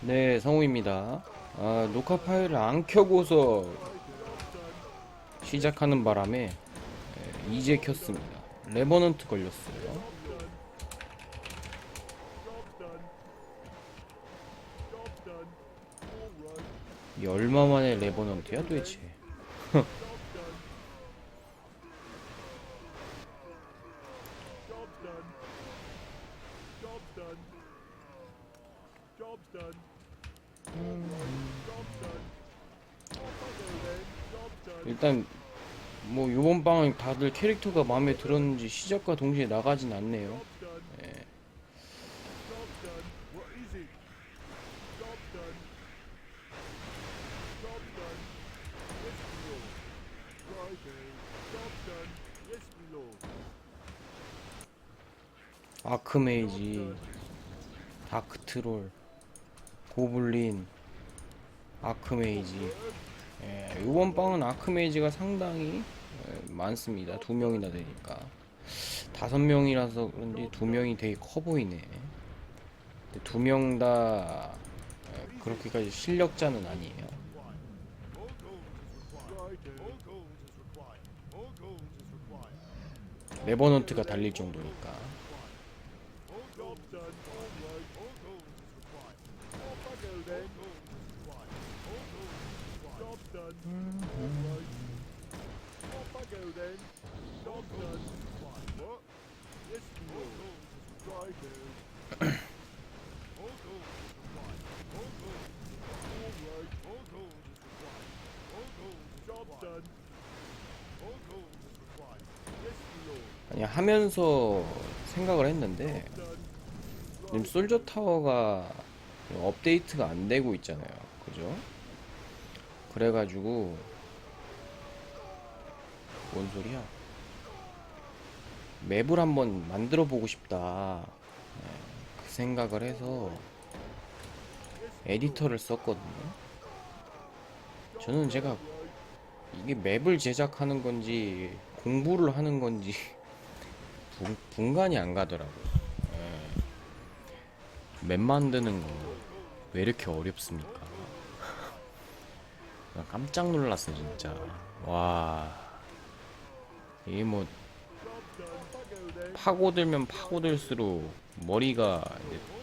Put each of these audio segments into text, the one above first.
네, 성우입니다. 아, 녹화 파일을 안 켜고서 시작하는 바람에 예, 이제 켰습니다. 레버넌트 걸렸어요. 이 얼마 만에 레버넌트야 도대체? 일단 뭐 요번 방은 다들 캐릭터가 마음에 들었는지 시작과 동시에 나가진 않네요. 예. 아크메이지, 다크트롤, 고블린, 아크메이지. 예, 이번 방은 아크메이지가 상당히 예, 많습니다. 두 명이나 되니까. 다섯 명이라서 그런지 두 명이 되게 커 보이네. 두 명 다 그렇게까지 실력자는 아니에요. 레버넌트가 달릴 정도니까. All job's done. All right. All gold is required. Off I go then. All gold is required. All gold is required. Job's done. All right. Off I go then. Job's done. What? Yes, my lord. Righto. All gold is required. All gold is required. All right. All gold is required. All gold is Job's done. All gold is required. Yes, my lord. 아니 하면서 생각을 했는데. 지금 솔저 타워가 업데이트가 안 되고 있잖아요. 그죠? 그래가지고 뭔 소리야? 맵을 한번 만들어 보고 싶다. 네, 그 생각을 해서 에디터를 썼거든요. 저는 제가 이게 맵을 제작하는 건지 공부를 하는 건지 분, 분간이 안 가더라고요. 맵 만드는 거 왜 이렇게 어렵습니까? 나 깜짝 놀랐어 진짜. 와 이게 뭐 파고들면 파고들수록 머리가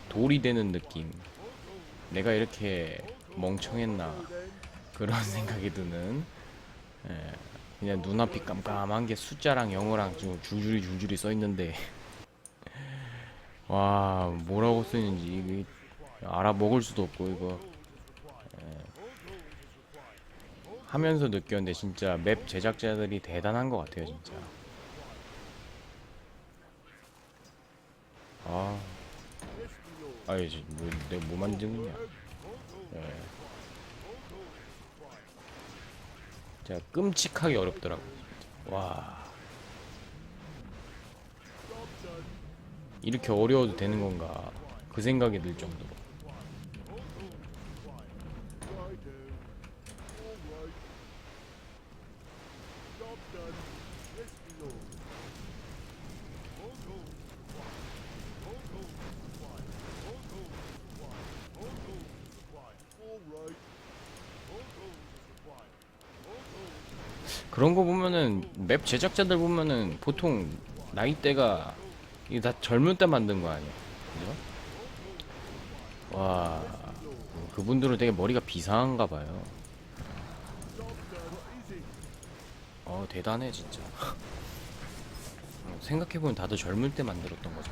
돌이 되는 느낌. 내가 이렇게 멍청했나 그런 생각이 드는. 예, 그냥 눈앞이 깜깜한 게 숫자랑 영어랑 지금 줄줄이 줄줄이 써 있는데. 와 뭐라고 쓰는지 알아먹을 수도 없고 이거 예. 하면서 느꼈는데 진짜 맵 제작자들이 대단한 것 같아요 진짜. 아. 아이 지 뭐, 내가 뭐 만드느냐 예. 진짜 끔찍하게 어렵더라고 와. 이렇게 어려워도 되는 건가? 그 생각이 들 정도로 Righto. All right. Job done. Yes, my lord. All gold is required. All gold is required. All gold is required. All gold is required. All right. All gold is required. All gold is 그런 거 보면은 맵 제작자들 보면은 보통 나이대가 이게 다 젊을 때 만든 거 아니야 그죠? 와 그분들은 되게 머리가 비상한가 봐요. 어 대단해 진짜. 어, 생각해보면 다들 젊을 때 만들었던 거죠.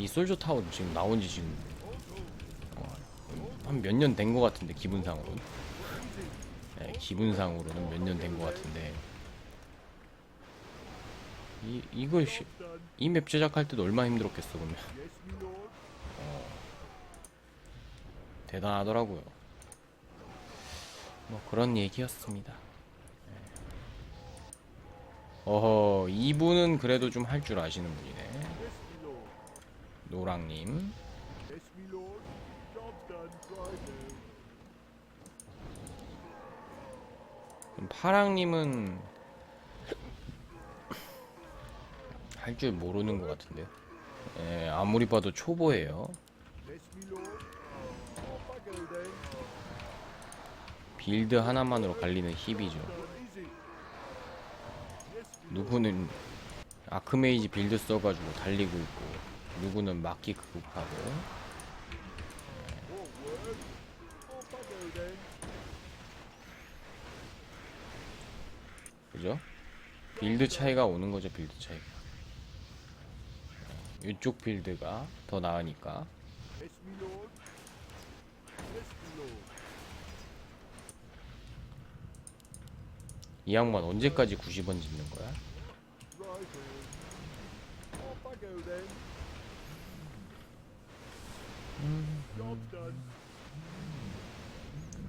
이 솔저 타워 지금 나온 지 지금 어, 한몇 년 된 거 같은데 기분상으로는. 네, 기분상으로는 몇 년 된 거 같은데 이 이거 이맵 제작할 때도 얼마나 힘들었겠어 그러면 lord. 대단하더라고요. 뭐 그런 얘기였습니다. 네. 어허 이분은 그래도 좀 할 줄 아시는 분이네. 노랑님. 파랑님은 할 줄 모르는 것 같은데. 예, 아무리 봐도 초보예요. 빌드 하나만으로 갈리는 힙이죠. 누구는 아크메이지 빌드 써가지고 달리고 있고 누구는 막기 then. 그죠? 빌드 차이가 오는 거죠 빌드 차이가 네, 이쪽 빌드가 더 나으니까. 이 양반 언제까지 90원 짓는 거야?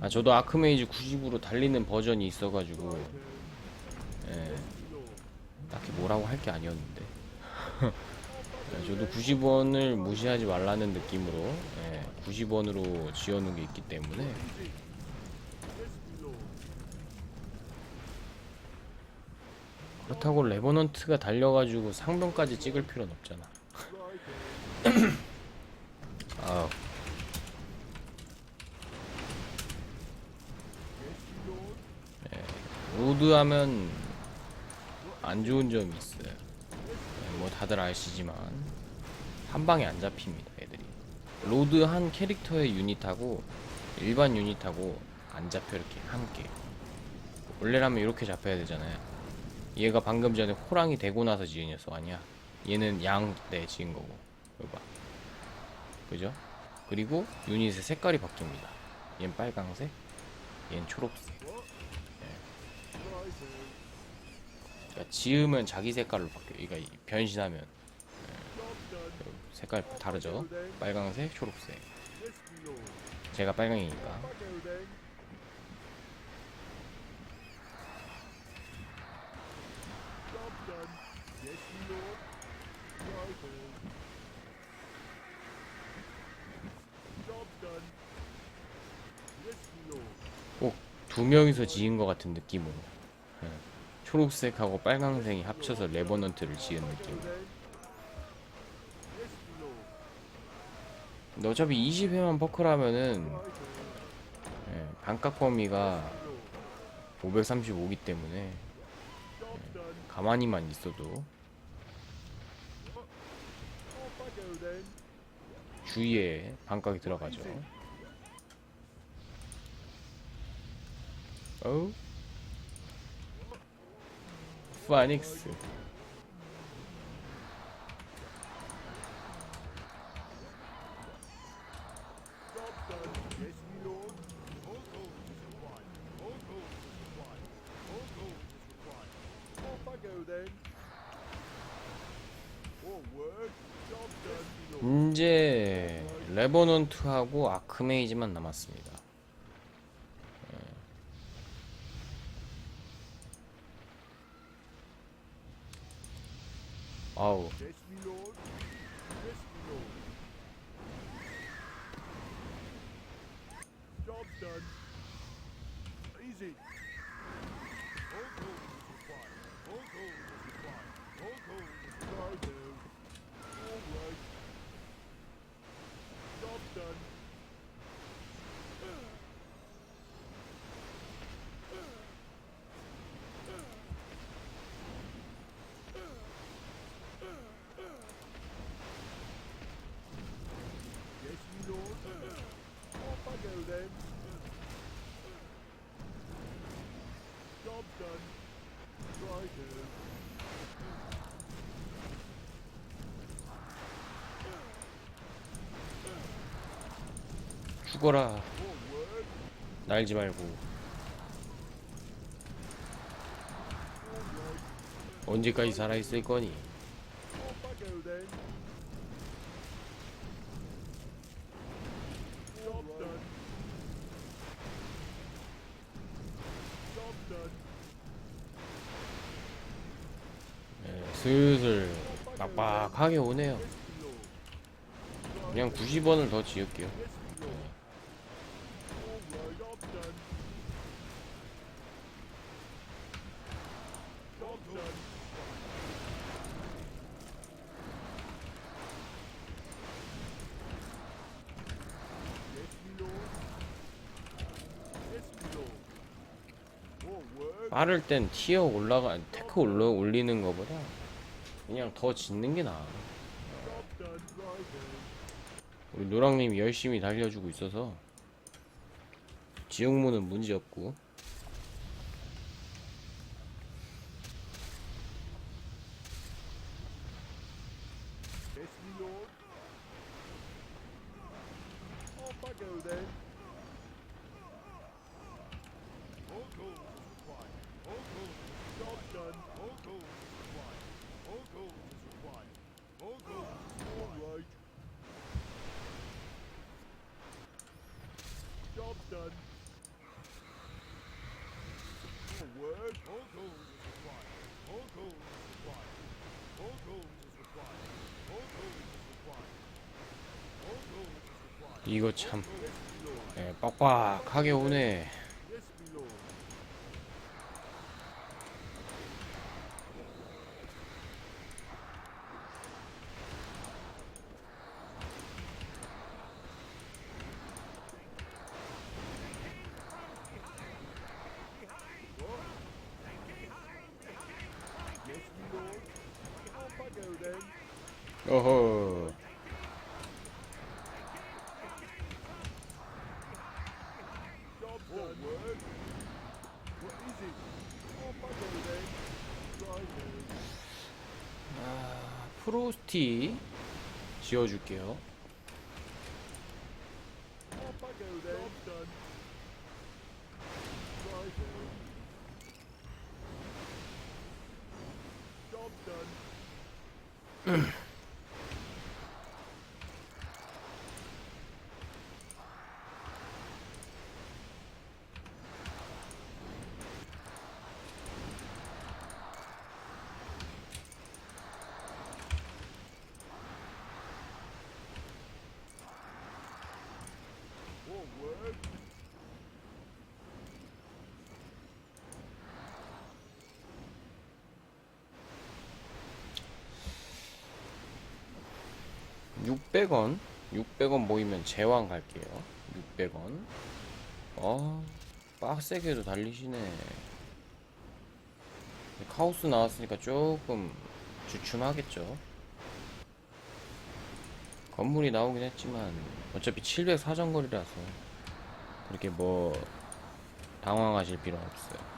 아 저도 아크메이지 90으로 달리는 버전이 있어가지고. 예. 딱히 뭐라고 할 게 아니었는데 예, 저도 90원을 무시하지 말라는 느낌으로 예, 90원으로 지어놓은 게 있기 때문에. 그렇다고 레버넌트가 달려가지고 상병까지 찍을 필요는 없잖아 Right on. 아 Yes, me lord. 로드 하면 안 좋은 점이 예, 뭐 다들 아시지만 한 방에 안 잡힙니다 애들이. 로드 한 캐릭터의 유닛하고 일반 유닛하고 안 잡혀 이렇게 함께. 원래라면 이렇게 잡혀야 되잖아요. 얘가 방금 전에 호랑이 되고 나서 지은 녀석 아니야? 얘는 양 때 지은 거고. 이거 봐. 그죠? 그리고 유닛의 색깔이 바뀝니다. 얘는 빨강색 얘는 초록색 Right on. 그러니까 지으면 자기 색깔로 바뀌어 그러니까 이 변신하면. 색깔 다르죠 빨강색 초록색. 제가 빨강이니까. 꼭 두 명이서 지은 것 같은 느낌으로 예. 초록색하고 빨강색이 합쳐서 레버넌트를 지은 느낌. 근데 어차피 20회만 퍼크라면은 Right on. 예, 반값 범위가 Lord. 535기 때문에 done. 가만히만 있어도. 주위에 반각이 들어가죠 어우 파닉스. 이제 레버넌트하고 아크메이지만 남았습니다. Lord. Yes, lord. Job done. Easy. All gold is required. All gold is required. All gold is required. All right. Job done. 죽어라. 날지 말고. 언제까지 살아 있을 거니? 예, 슬슬 빡빡하게 오네요. 그냥 90원을 더 지을게요. Yes, me lord. All right. Job done. Job done. Yes, me lord. 빠를 땐 티어 올라가 테크 올라 올리는 거보다 그냥 더 짓는 게 나아. 우리 노랑님이 열심히 달려주고 있어서 지옥문은 문제 없고 이거 참. 예, 빡빡하게 오네. 프로스티 지어줄게요. 600원. 600원 모이면 제왕 갈게요. 600원. 어, 빡세게도 달리시네. 카오스 나왔으니까 조금 주춤하겠죠. 건물이 나오긴 했지만 어차피 700 사정거리라서 그렇게 뭐 당황하실 필요는 없어요.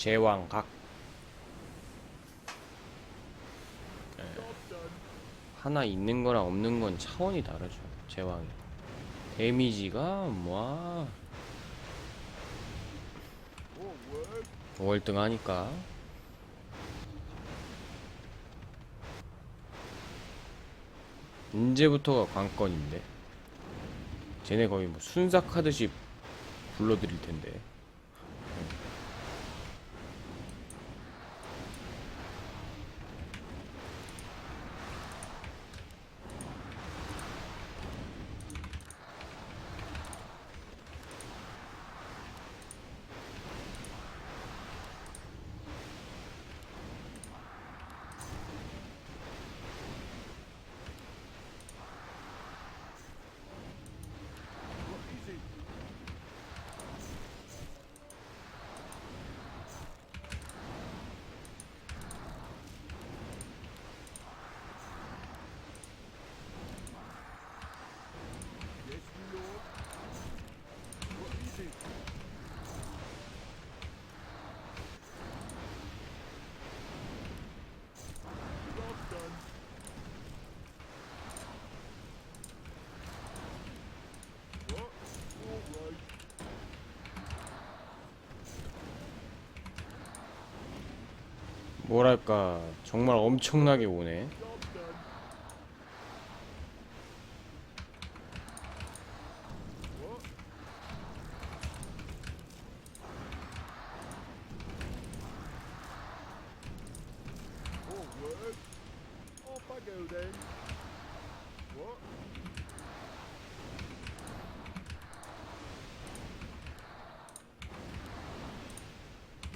제왕 각 Job done. 하나 있는 거랑 없는 건 차원이 다르죠. 제왕이 데미지가 뭐 Forward. 월등하니까 이제부터가 관건인데 쟤네 거의 뭐 순삭하듯이 불러드릴 텐데 What is it? Yes, me lord. What is it? Job done. What? All right. 뭐랄까 정말 엄청나게 오네 Job done. What? Forward. Off I go then. What?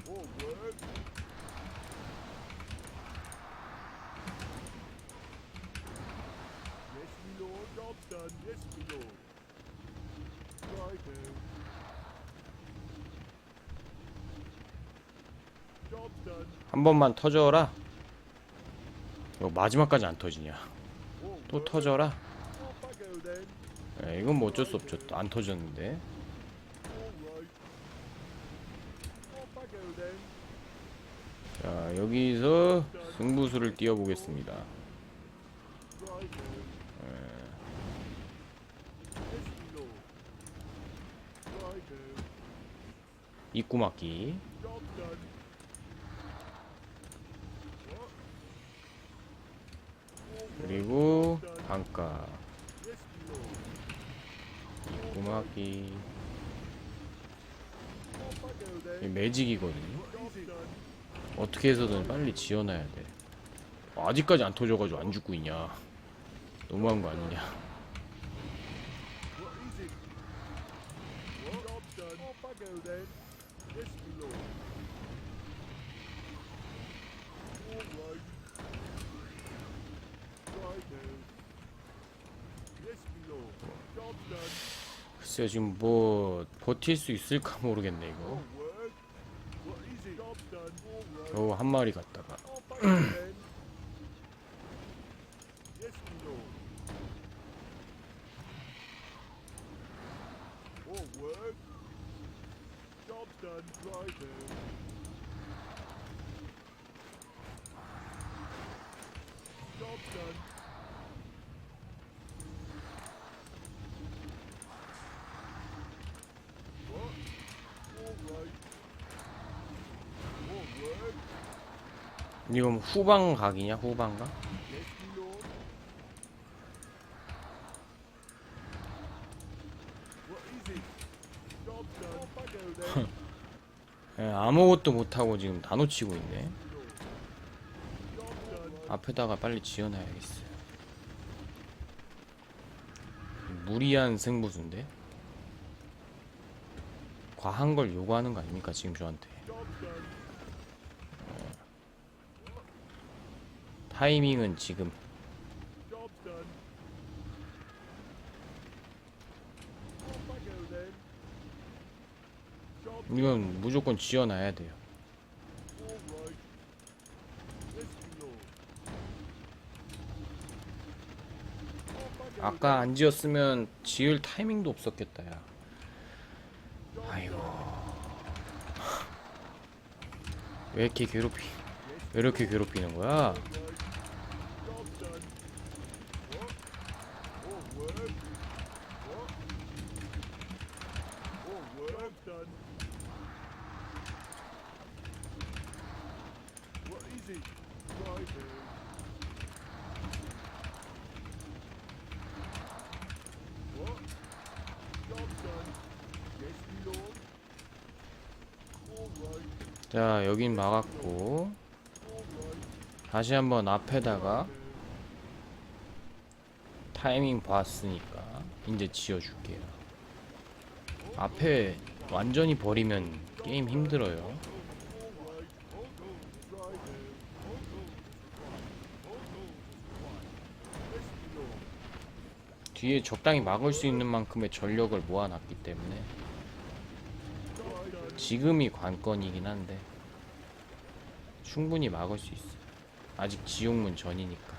Forward. Yes, me lord, job done. done. Yes, my lord. Righto. Job done. 한 번만 터져라. 이거 마지막까지 안 터지냐? 또. 터져라. 에, 이건 뭐 어쩔 수 없죠. 또안 터졌는데. 자 여기서 승부수를 띄워보겠습니다. 입구 막기. Job done. What? All right. 그리고 Job done. 반가. Yes, my lord. 입구 막기. Off I go 이게 then. 매직이거든요. 어떻게 해서든 빨리 지어놔야 돼. 아직까지 안 터져가지고 안 죽고 있냐. 너무한 거 아니냐. 글쎄요 지금 뭐 버틸 수 있을까 모르겠네 이거. All work. What is it? Job done. All right. 겨우 한 마리 갔다가. Off I go then. Yes, my lord. All work. Job done. Righto. Job done. What? All right. All work. 이건 후방 각이냐 후방각? 예, 아무것도 못하고 지금 다 놓치고 있네. 앞에다가 빨리 지어놔야겠어요. 무리한 승부수인데? 과한 걸 요구하는 거 아닙니까 지금 저한테? Job done. 타이밍은 지금 이건 무조건 지어놔야 돼요. 아까 안 지었으면 지을 타이밍도 없었겠다 야. 아이고. 왜 이렇게 괴롭히 왜 이렇게 괴롭히는 거야? Job done. What? All work. What? All work done. What is it? Righto. What? Job done. Yes, my lord. All right. 자 여긴 막았고. 다시 한번 앞에다가 타이밍 봤으니까 이제 지어줄게요. 앞에 완전히 버리면 게임 힘들어요. 뒤에 적당히 막을 수 있는 만큼의 전력을 모아놨기 때문에 지금이 관건이긴 한데 충분히 막을 수 있어요. 아직 지옥문 전이니까.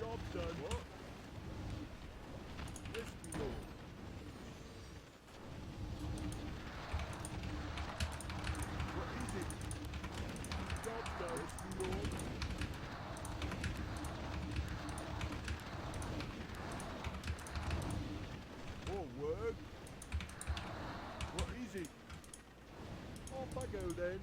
Job done. What? Yes, my lord. What is it? Job done. Yes, my lord. More work. What is it? Off I go then.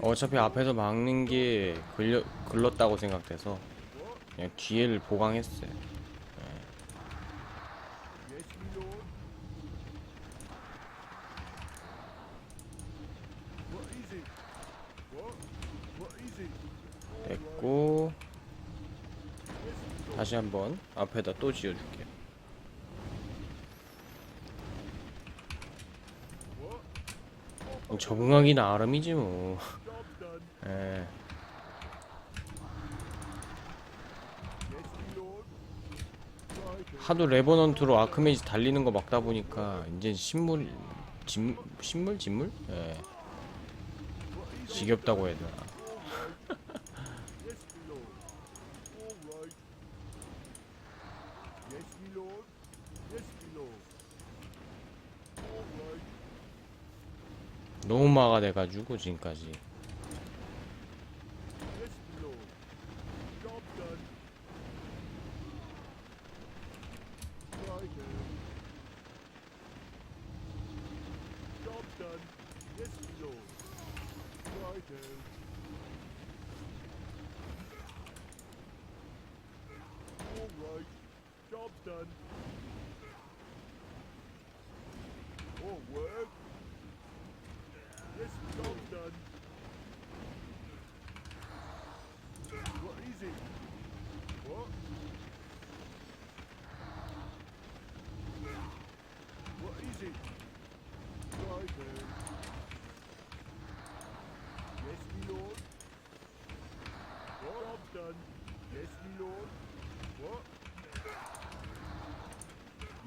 어차피 앞에서 막는 게 글렀다고 생각돼서? 그냥 뒤에를 보강했어요. 됐고 다시 한번 앞에다 또 지어줄게 뭐 적응하기 나름이지 뭐 예. 하도 레버넌트로 아크메이지 달리는 거 막다 보니까 이제 식물 진, 식물 진물? 예. 지겹다고 해야 되나 너무 마가 돼가지고 지금까지. Done. Right. Job done. Yes, my lord. Right. All right. Job done. All work. Yes, job done. What is it? What? What is it? Right then. Yes, my lord. What? Job done. Yes, my lord. What? Yes, my lord. What? All right. Right.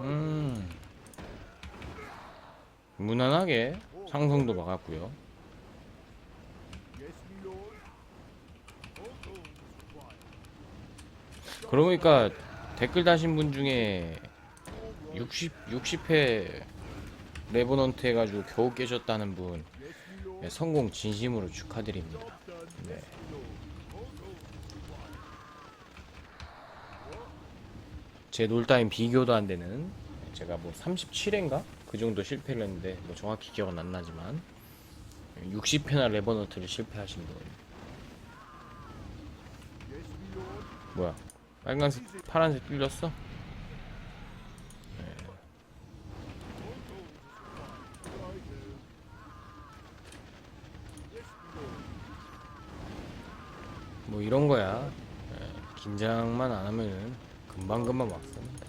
음. 무난하게 상승도 막았고요. 보니까 댓글 다신 분 중에 All right. 60 60회 레버넌트 해가지고 겨우 깨셨다는 분. 네, 성공 진심으로 축하드립니다. 네. 제 놀다임 비교도 안 되는 제가 뭐 37회인가 그 정도 실패를 했는데 뭐 정확히 기억은 안 나지만 60회나 레버넌트를 실패하신 분. 뭐야 빨간색 파란색 뚫렸어? All tools required. Right. Yes, my lord. 뭐 이런 거야 예, 긴장만 안 하면은 금방금방 막습니다.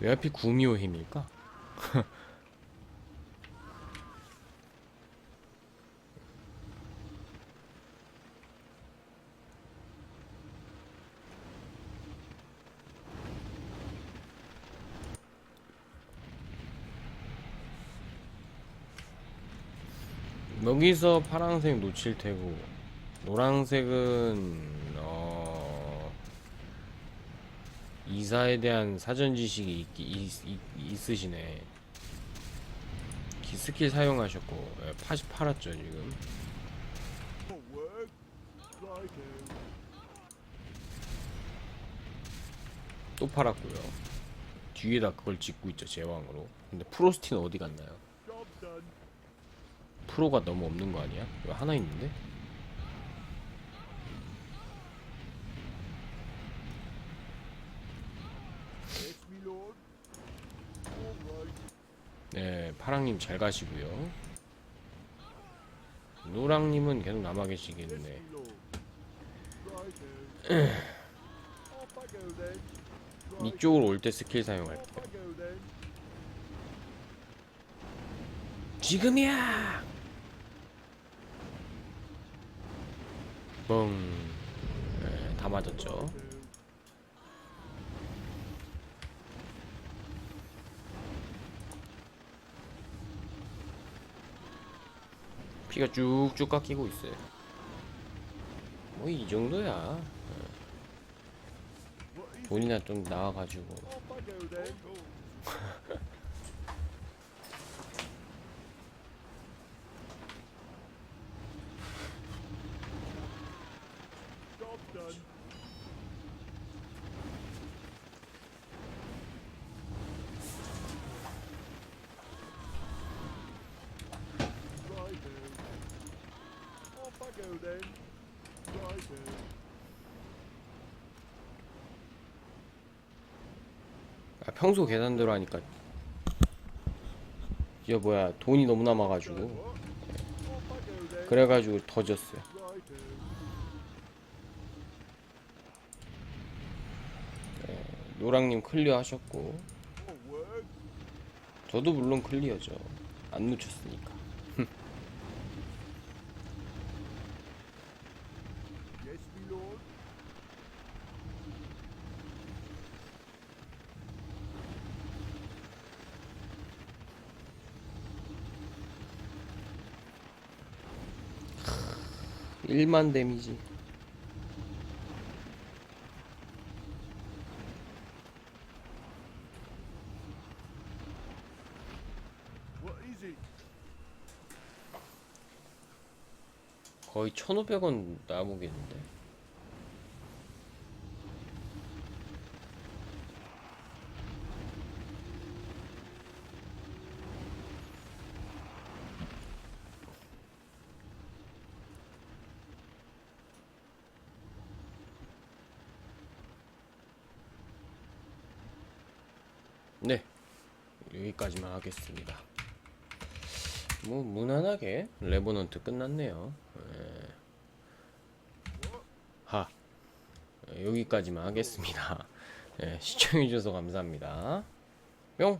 왜 하필 구미호 힘일까? 여기서 파란색 놓칠 테고 노란색은 어 이사에 대한 사전 지식이 있, 있, 있, 있으시네. 기 스킬 사용하셨고 예, 팥이 팔았죠 지금. 또 팔았고요. 뒤에다 그걸 짓고 있죠 제왕으로. 근데 프로스티는 어디 갔나요? 프로가 너무 없는 거 아니야? 이거 하나 있는데? 네, 파랑님 잘 가시고요. 노랑님은 계속 남아 계시겠네. 이쪽으로 올 때 스킬 사용할게요. 지금이야! 뻥. 네, 다 맞았죠. 피가 쭉쭉 깎이고 있어요. 뭐 이 정도야. What is 돈이나 좀 나와가지고. Then. 아, 평소 계산대로 하니까 이제 뭐야 돈이 너무 남아가지고. 그래가지고 더 졌어요. Then. 노랑님 클리어 하셨고. 저도 물론 클리어죠. 안 놓쳤으니까. 1만 데미지. 거의 1500원 남무겠는데? 하겠습니다. 뭐 무난하게 레버넌트 끝났네요. 예. 하 예, 여기까지만 하겠습니다. 예, 시청해주셔서 감사합니다. 뿅.